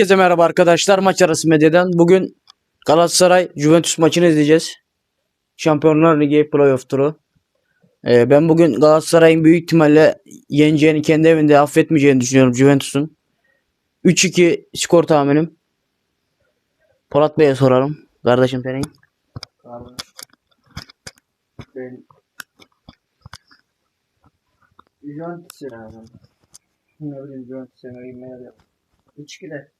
Herkese merhaba arkadaşlar. Maç arası medyadan. Bugün Galatasaray Juventus maçını izleyeceğiz. Şampiyonlar Ligi playoff turu. Ee, ben bugün Galatasaray'ın büyük ihtimalle yeneceğini kendi evinde affetmeyeceğini düşünüyorum Juventus'un. 3-2 skor tahminim. Polat Bey'e soralım. Kardeşim senin. Ben... Juventus'e yani. Ne bileyim Juventus'e ne bileyim. 3-2'de.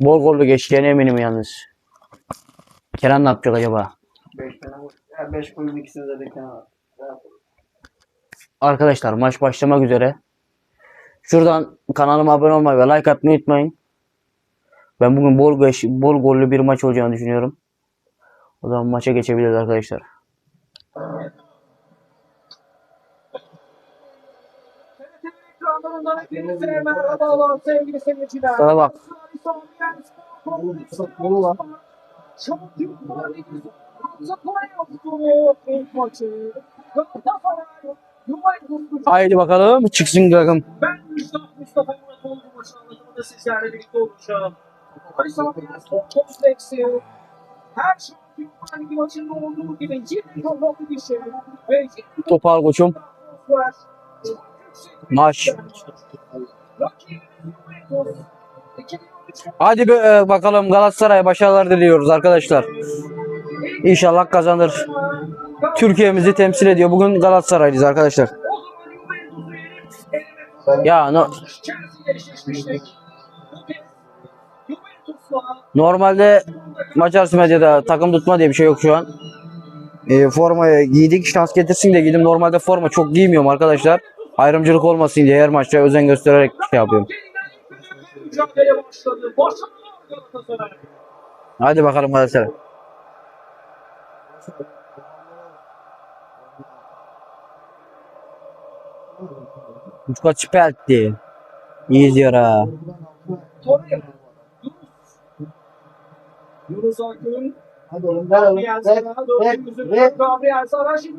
Bol gollü geçeceğine eminim yalnız. Kenan ne yapacak acaba? Beş tane vur. Golün ikisini beklen var. Arkadaşlar maç başlamak üzere. Şuradan kanalıma abone olmayı ve like atmayı unutmayın. Ben bugün bol, geç- bol gollü bir maç olacağını düşünüyorum. O zaman maça geçebiliriz arkadaşlar. Hepinize merhabalar sevgili seyirciler. Sana bak. Bunu lan. Şampiyonlar Ligi Fransa playoff turu ilk maçı. Galatasaray Juventus Haydi bakalım çıksın takım. Ben Mustafa Mustafa maçın anlatımında sizlerle birlikte olacağım. Ali Sami Yenspor kompleksi her Şampiyonlar Ligi maçında olduğu gibi yine kazandı bir şey. Ve yine Topu al koçum. 2013 Hadi be, e, bakalım Galatasaray başarılar diliyoruz arkadaşlar. İnşallah kazanır. Türkiye'mizi temsil ediyor. Bugün Galatasaraylıyız arkadaşlar. Ya no, normalde maç arası medyada takım tutma diye bir şey yok şu an. E, formayı giydik şans getirsin de giydim. Normalde forma çok giymiyorum arkadaşlar. Ayrımcılık olmasın diye her maçta özen göstererek şey yapıyorum. Hadi bakalım Galatasaray. Uçka çıpertti. İyi diyor ha. Yunus Akın. Hadi oğlum ver oğlum. Ver. Ver. Ver. Ver.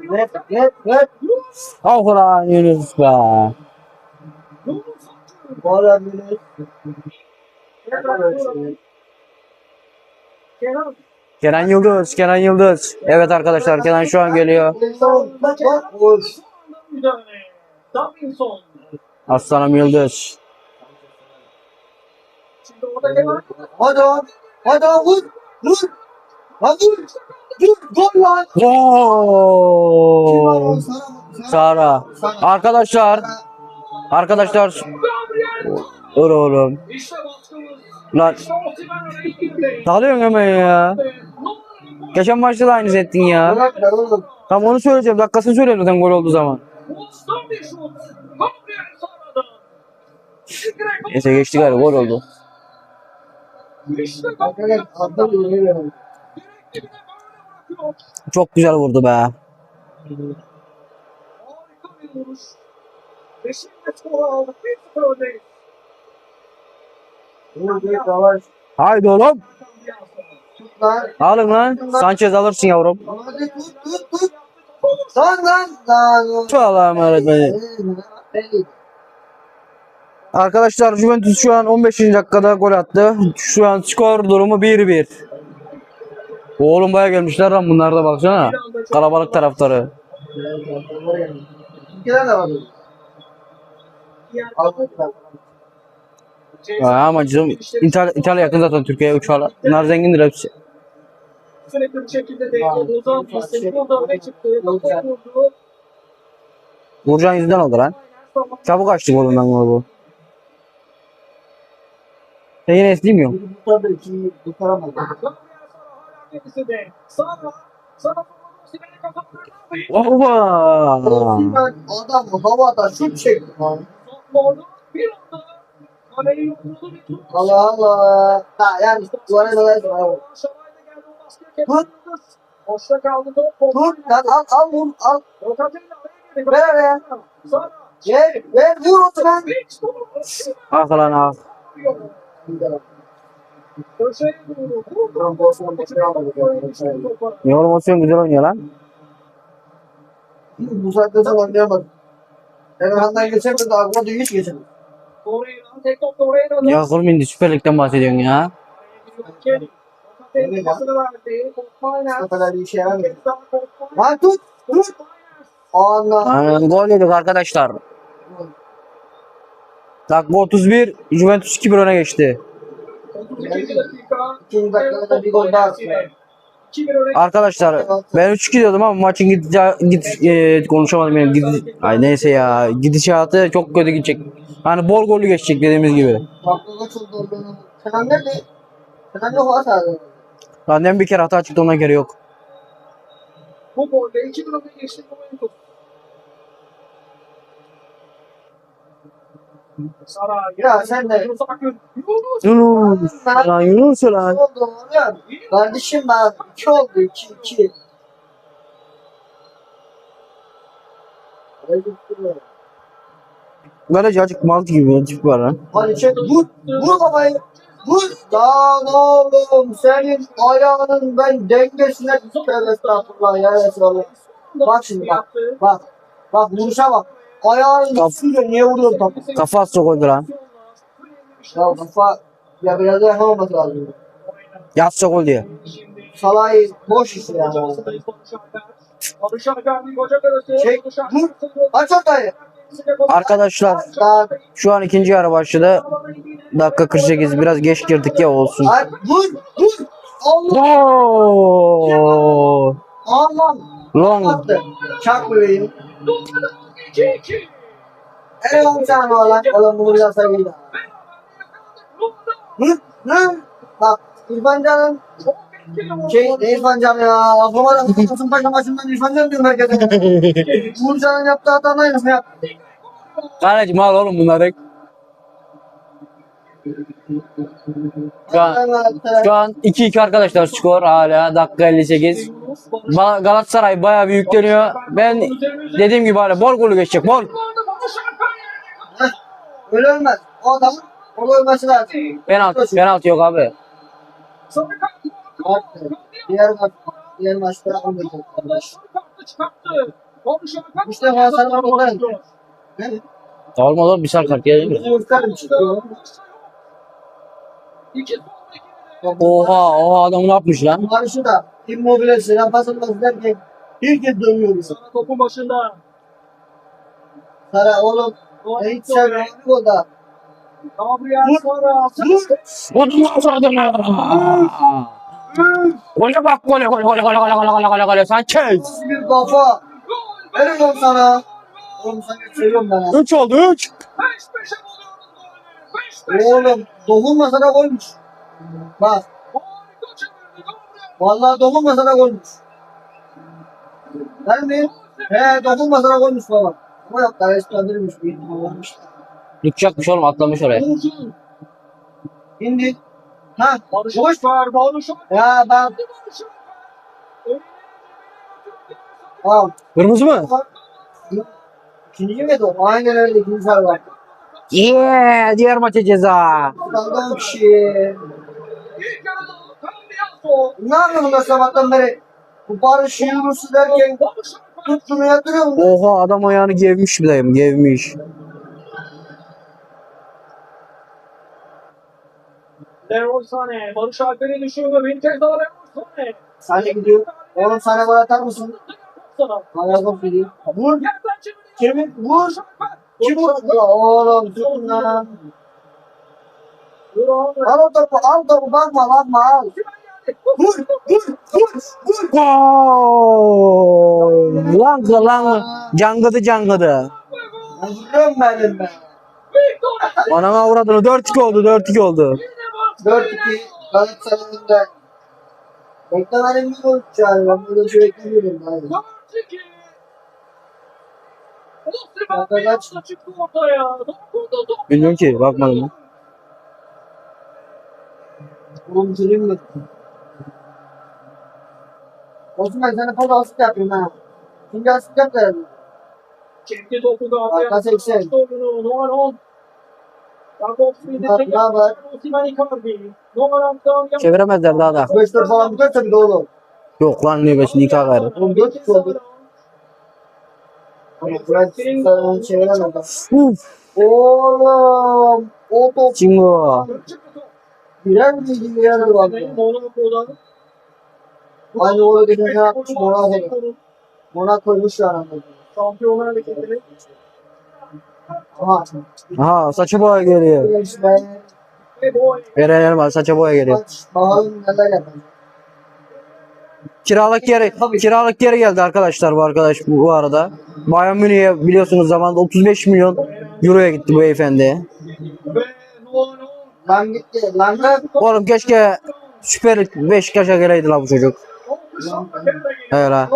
Yunus. Ver. Ver. Yunus. Ah ulan Yunus be. Yunus ara böyle. Kenan. Yıldız, Kenan Yıldız. Evet arkadaşlar Kenan şu an geliyor. Aslanım Yıldız. Hadi. Hadi. Vur. Vur. Gol lan. Kim var Gol. oğlum? Sana. Sara. Arkadaşlar. Arkadaşlar. Dur oğlum. Lan dalıyorsun hemen ya. Geçen maçta da aynısı ettin ya. Bırak ver oğlum. Tam onu söyleyeceğim. Dakikasını söyleyeyim zaten gol olduğu zaman. Neyse geçti galiba gol oldu. Çok güzel vurdu be. Harika bir vuruş. Ve şimdi skoru aldık. 1-0 öndeyiz. Vur. Vur. Yavaş. Haydi oğlum. Alın lan. Sanchez alırsın yavrum. Lan lan lan. Şu Allah'a emanet beni. Arkadaşlar Juventus şu an 15. dakikada gol attı. Şu an skor durumu 1-1. Oğlum baya gelmişler lan bunlar da baksana. Kalabalık taraftarı. İkiler de var. Ha, ama canım İtalya, İtalya yakın zaten Türkiye'ye uçarlar. Bunlar zengindir hepsi. Sürekli bir şekilde değdi. Ozan Fistin burada öne çıktı. Burcan yüzünden oldu lan. Çabuk açtı golünden gol bu. Sen yine eslemiyorsun. Bu Oba! Adam havada şut çekti lan. Allah Allah. Ha yani duvara dolayı baskıya Tut. Boşta kaldı top. Tut lan al al vur al. Ver ver. Sara. Ver ver vur. Hiç top. Ah lan ah. Ne olmasın güzel oynuyor lan. Bu saatte tam anlayamadım. Emirhan'dan geçemedi de aklıma duyuş geçemedi. Ya oğlum indi Süper Lig'den bahsediyorsun ya. Lan tut tut. Allah. Gol yedik arkadaşlar. Dakika 31 Juventus 2-1 öne geçti. 32 dakika. İkinci dakikada bir gol daha atıyor. 2-1 öne Arkadaşlar ben 3-2 diyordum ama maçın gideceği git e, konuşamadım yani gidi, ay neyse ya gidişatı çok kötü gidecek. Hani bol gollü geçecek dediğimiz gibi. Zaten bir kere hata çıktı ona göre yok. Bu golde 2-1 öne geçti Ya sen de- Yunus. Lan Yunus Ne lan. oldu oğlum? Kardeşim ben iki oldu iki iki. Galeci acık mal gibi bir tip var lan. Hadi çek vur vur kafayı vur. Lan oğlum senin ayağının ben dengesine tövbe estağfurullah ya Resulallah. Bak şimdi bak. Bak bak vuruşa bak. Ayağını Kaf- sürüyor niye vuruyorsun tam? Kafası çok oldu lan. Ya kafa ya biraz da yapamaması lazım. Yaz çok oldu ya. Salay boş işte ya. Çek dur. Aç hatayı. Arkadaşlar şu an ikinci yarı başladı. Dakika 48 biraz geç girdik ya olsun. Ay, dur dur. Allah Allah. Long. Attı. Çak bebeğim. 2-2. En on tane var lan. Oğlum bunu biraz sayıyla. Hı? Hı? Bak İrfan Can'ın şey ne İrfan Can ya? Aklıma da Kasımpaşa maçından İrfan Can diyorum herkese. Uğurcan'ın yaptığı hata aynısını yap. Kaleci mal oğlum bunlar. Şu an, şu an 2-2 arkadaşlar skor hala dakika 58. Galatasaray bayağı bir yükleniyor. Ben dediğim gibi hala bol golü geçecek. Bol. Öyle ölmez. O adamın onu ölmesi lazım. Penaltı. Penaltı yok abi. Diğer maç. Diğer maçta almayacak. İşte Hasan Ramazan. Olmaz oğlum bir sarı kart gelelim. Oha oha adam ne yapmış lan? Barış'ı da immobile selam pasılması derken bir kez dövüyor bizi. Sana topun başında. Sara oğlum hiç sevmiyorum o da. Gabriel. Sara. Odun atardın. Gole bak gole gole gole gole gole gole gole gole Sanchez. Bir kafa. Verin lan sana. Oğlum seni seviyorum ben. ha. 3 oldu 3. 5-5'e buluyoruz golü. 5-5. Oğlum dokunmasa da golmüş. Bak. Vallahi dokunmasa da golmüş. Ben mi? He dokunmasa da golmüş baba. Ama yok ihtimal varmış. Tutacakmış oğlum atlamış oraya. İndi. Ha Barış boş. Alper. Barış. Ya ben al. Kırmızı mı? İkinci mi o? Aynen öyle ikinci sarı var. Yeah diğer maça ceza. Kaldı o Ne yapıyorsun da sabahtan beri? Bu Barış Yunus'u derken Barış Alper. tuttuğunu yatırıyor mu? Oha adam ayağını gevmiş bir dayım gevmiş. Leroy Sané. Barış Alper'i düşürdü. Bir kez daha Leroy Sané. Sen de gidiyor. Oğlum sana gol atar mısın? Gol gidiyor. Vur. Yerden çevirdi. Kimi? Vur. Kim vurdu? Oğlum tutun lan. Al o topu al topu bakma bakma al. Vur vur vur vur. Gol. Lan lan cangadı cangadı. Vuruyorum benim ben. Anama uğradığını 4-2 oldu 4-2 oldu. 4-2 Galatasaray'ın da beklemedim bir gol çağırıyor. Ben böyle bir beklemiyorum. ben. 4-2. Osimhen Dakika bir kaç? anda çıktı ortaya. Dokundu top. Bilmiyorum ki bakmadım. Oğlum mi? Osman sen de fazla asık yapıyorsun ha. Şimdi asık yap da. Çekti topu Galatasaray. Arka 80. Topunu Nolan Çeviremezler daha da. 5'ler falan biter tabii de oğlum. Yok lan ne 5'ini iki agar. 14 oldu. Oğlum. O top. Çingo. Girer mi girer mi? Aynı o ödülünü ne yapmış Monaco'da. Monaco'ymuş yani. anladım. Şampiyonlar hareketleri. Aha. Aha saça boya geliyor. Eren Elmas saça boya geliyor. Kiralık yeri kiralık yeri geldi arkadaşlar bu arkadaş bu, bu arada. Bayern Münih'e biliyorsunuz zamanında 35 milyon euroya gitti bu beyefendi. Oğlum keşke Süper Lig Beşiktaş'a geleydi la bu çocuk. Noano.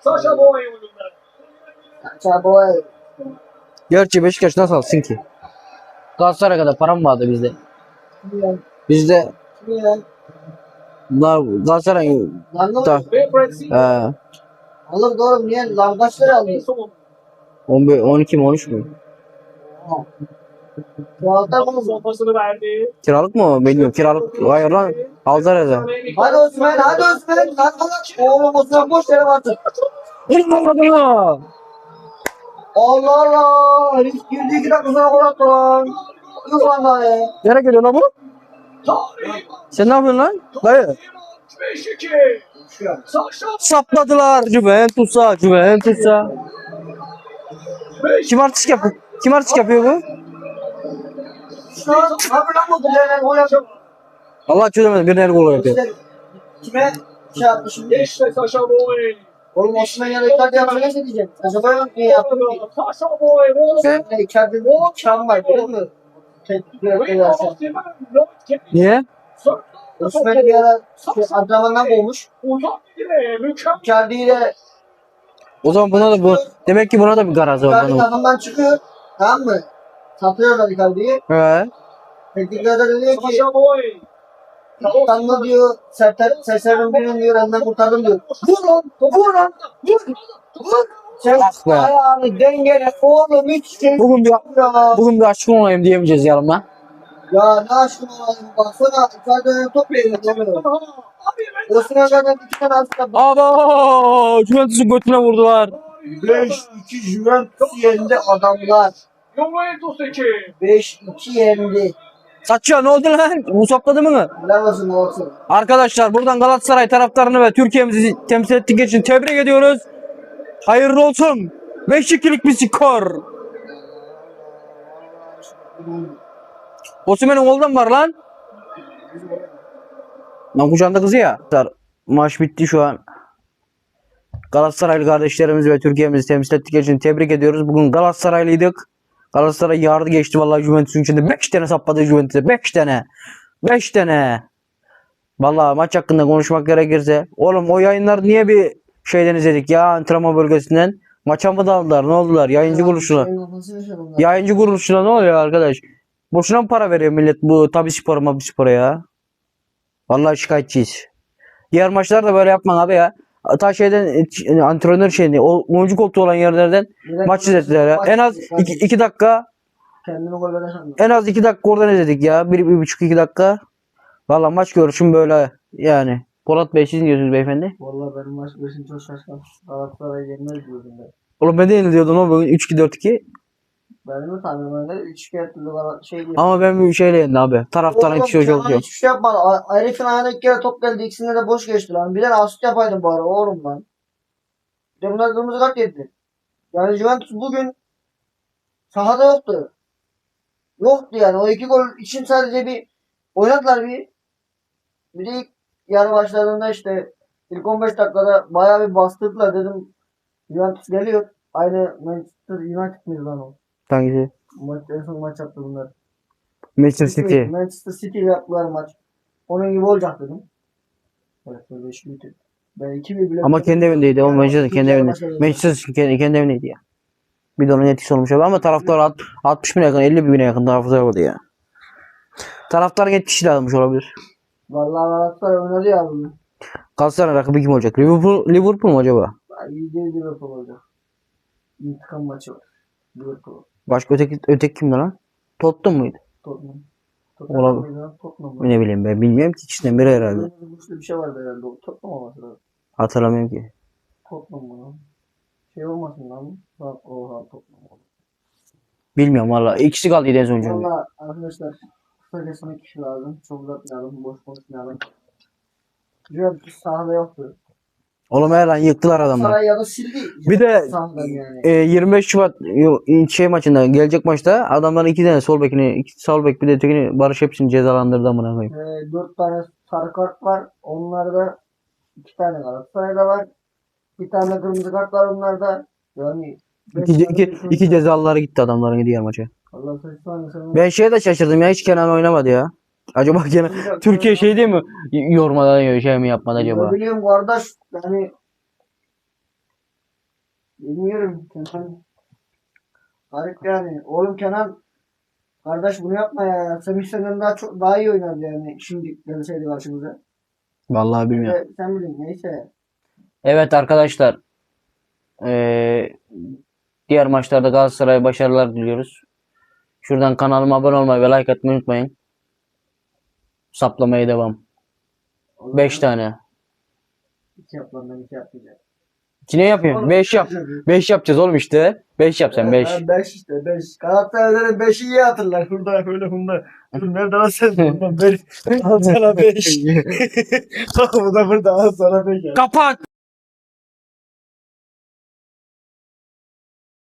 Sasha Boy. Gerçi Beşiktaş nasıl alsın ki? Galatasaray kadar param vardı bizde. Bizde Niye? la Galatasaray Lan ne da oldu? Ve Brezilya. e, Alır doğru niye? Lan kaç lira alıyor? Son. 11 12 mi 13 mü? Son mı? pasını verdi. Kiralık mı? o? Bilmiyorum. Kiralık. Hayır lan. Aldılar ya. Hadi Osman, hadi Osman. Lan kaç. Oğlum Osman boş yere vardı. Allah Allah. Herif girdi iki dakika sonra gol attı lan. Yok lan daha ya. Nereye geliyor lan bu? Sen ne yapıyorsun lan? Dayı. 5-2. Sasha Sapladılar Juventus'a, Juventus'a. Kim artist yapıyor? Kim artist yapıyor bu? Allah çözemedim. Bir el gol yapıyor. Kime şey yaptı şimdi? İşte Sasha Boy. Oğlum Osman ya da Icardi yapsa ne diyeceğim? Acaba niye yaptı ki? Sasha Boy. De Icardi ne çam var direktör yapsa. Niye? Osman'ı bir ara şey, antrenmandan kovmuş. Uzak bile mükemmel. Icardi'yi de O zaman buna da bu. Demek ki buna da bir garazı var. Icardi takımdan çıkıyor. Tamam mı? Satıyorlar Icardi'yi. He. Teknik direktör de diyor ki. Tanrı diyor Serter, Serser'in birini diyor elinden kurtardım diyor. Vur lan! Vur lan! Vur! Vur! Sen Ah ayağını dengele oğlum hiç şey Bugün bir ya. bugün bir aşkın olayım diyemeyeceğiz yarın lan. Ya ne aşkına olayım baksana Icardi'nin top. Abi Osman zaten iki tane aslında Aba! Juventus'un götüne vurdular. 5-2 Juventus yendi adamlar. Juventus 2. 5-2 yendi. Saçya ne oldu lan? Musapladı mı? Helal olsun olsun. Arkadaşlar buradan Galatasaray taraftarını ve Türkiye'mizi temsil ettik için tebrik ediyoruz. Hayırlı olsun. 5-2'lik bir skor. Osimhen'in golden var lan. Lan kucağında kızı ya. Maç bitti şu an. Galatasaraylı kardeşlerimizi ve Türkiye'mizi temsil ettik için tebrik ediyoruz. Bugün Galatasaraylıydık. Galatasaray yardı geçti vallahi Juventus'un içinde 5 tane sapladı Juventus'e 5 tane. 5 tane. Vallahi maç hakkında konuşmak gerekirse. Oğlum o yayınlar niye bir şeyden izledik ya antrenman bölgesinden? Maça mı daldılar ne oldular yayıncı kuruluşuna? Yayıncı kuruluşuna ne oluyor arkadaş? Boşuna mı para veriyor millet bu tabi spora mabi spora ya? Vallahi şikayetçiyiz. Diğer maçlarda böyle yapman abi ya. Ta şeyden e, antrenör şeyini o oyuncu koltuğu olan yerlerden maç izlettiler ya. En az 2 dakika Kendini gol en az 2 dakika oradan izledik ya. 1 bir, bir buçuk 2 dakika. Vallahi maç görüşüm böyle yani. Polat Bey siz diyorsunuz beyefendi? Valla benim maç başım çok şaşkın. Galatasaray yenmez diyordum ben. Oğlum ben de yeniliyordum ama bugün 3-2-4-2. Ben tanıyorum öyle? Üç kere türlü bana şey diyor. Ama ben bir şeyle yendim abi. Taraftarın kişi Kenan çok yok. Hiçbir şey yapmadı. Herifin ayağına iki kere top geldi. İkisinde de boş geçti lan. Bir tane asist yapaydım bari oğlum lan. Bir de bunlar kırmızı kart yedi. Yani Juventus bugün sahada yoktu. Yoktu yani. O iki gol için sadece bir oynadılar bir. Bir de ilk yarı başladığında işte ilk 15 dakikada bayağı bir bastırdılar dedim. Juventus geliyor. Aynı Manchester United miydi lan o? Hangisi? Maç, en son maç yaptı bunlar. Manchester City. Manchester City ile yaptılar maç. Onun gibi olacak dedim. Evet böyle iş büyüdü. Ben 2 bir bile Ama kendi evindeydi. O Manchester kendi evinde. Manchester City kendi, kendi evindeydi ya. Bir de onun etkisi olmuş abi ama taraftar alt- 60 bine yakın 50 bine yakın taraftar vardı ya. Taraftarın etkisi lazımmış olabilir. Vallahi Galatasaray oynadı ya bugün. Galatasaray rakibi kim olacak? Liverpool, Liverpool mu acaba? İyi değil Liverpool olacak. İntikam maçı var. Liverpool. Başka öteki, öteki kimdi lan? Tottenham muydu? Tottenham. Olabilir. Tottenham. Tottenham. Ne bileyim ben bilmiyorum ki ikisinden biri herhalde. Güçlü bir şey vardı herhalde. O Tottenham olması lazım. Hatırlamıyorum ki. Tottenham mı lan? Şey olmasın lan. Bak oha Tottenham oldu. Bilmiyorum valla. İkisi kaldı en son cümle. Valla arkadaşlar kısacasına kişi lazım. Çok uzatmayalım. Boş konuşmayalım. Juventus sahada yoktu. Oğlum her an yıktılar adamlar. Saray ya da sildi. Bir de yani. e, 25 Şubat yo- şey maçında gelecek maçta adamların iki tane sol bekini, iki sol bek bir de ötekini Barış hepsini cezalandırdı amına koyayım. Ee, dört tane sarı kart var. Onlarda iki tane Galatasaray'da var. Bir tane kırmızı kart var onlarda. Yani beş İki, tane iki, kırmızı iki kart. cezalıları gitti adamların diğer maça. Allah saçma. Ben şeye de şaşırdım ya hiç Kenan oynamadı ya. Acaba Kenan Türkiye şey değil mi? Yormadan şey mi yapmadı acaba? Ne bileyim kardeş yani bilmiyorum Kenan garip yani oğlum Kenan kardeş bunu yapma ya Semih senden daha çok daha iyi oynardı yani şimdi gelseydi karşımıza Vallahi bilmiyorum. Ee, sen bilin neyse Evet arkadaşlar. Ee, diğer maçlarda Galatasaray'a başarılar diliyoruz. Şuradan kanalıma abone olmayı ve like atmayı unutmayın. Saplamaya devam. 5 tane. iki yap lan ben iki yapmayacağım İki ne yapıyorsun? 5 yap. 5 yapacağız oğlum işte. 5 yap sen 5. 5 işte 5 Galatasaray'ın 5'i iyi hatırlar burada böyle bunda Dur nerede lan sen buradan 5 al sana 5 Bak bu da burada al sana 5 Kapat.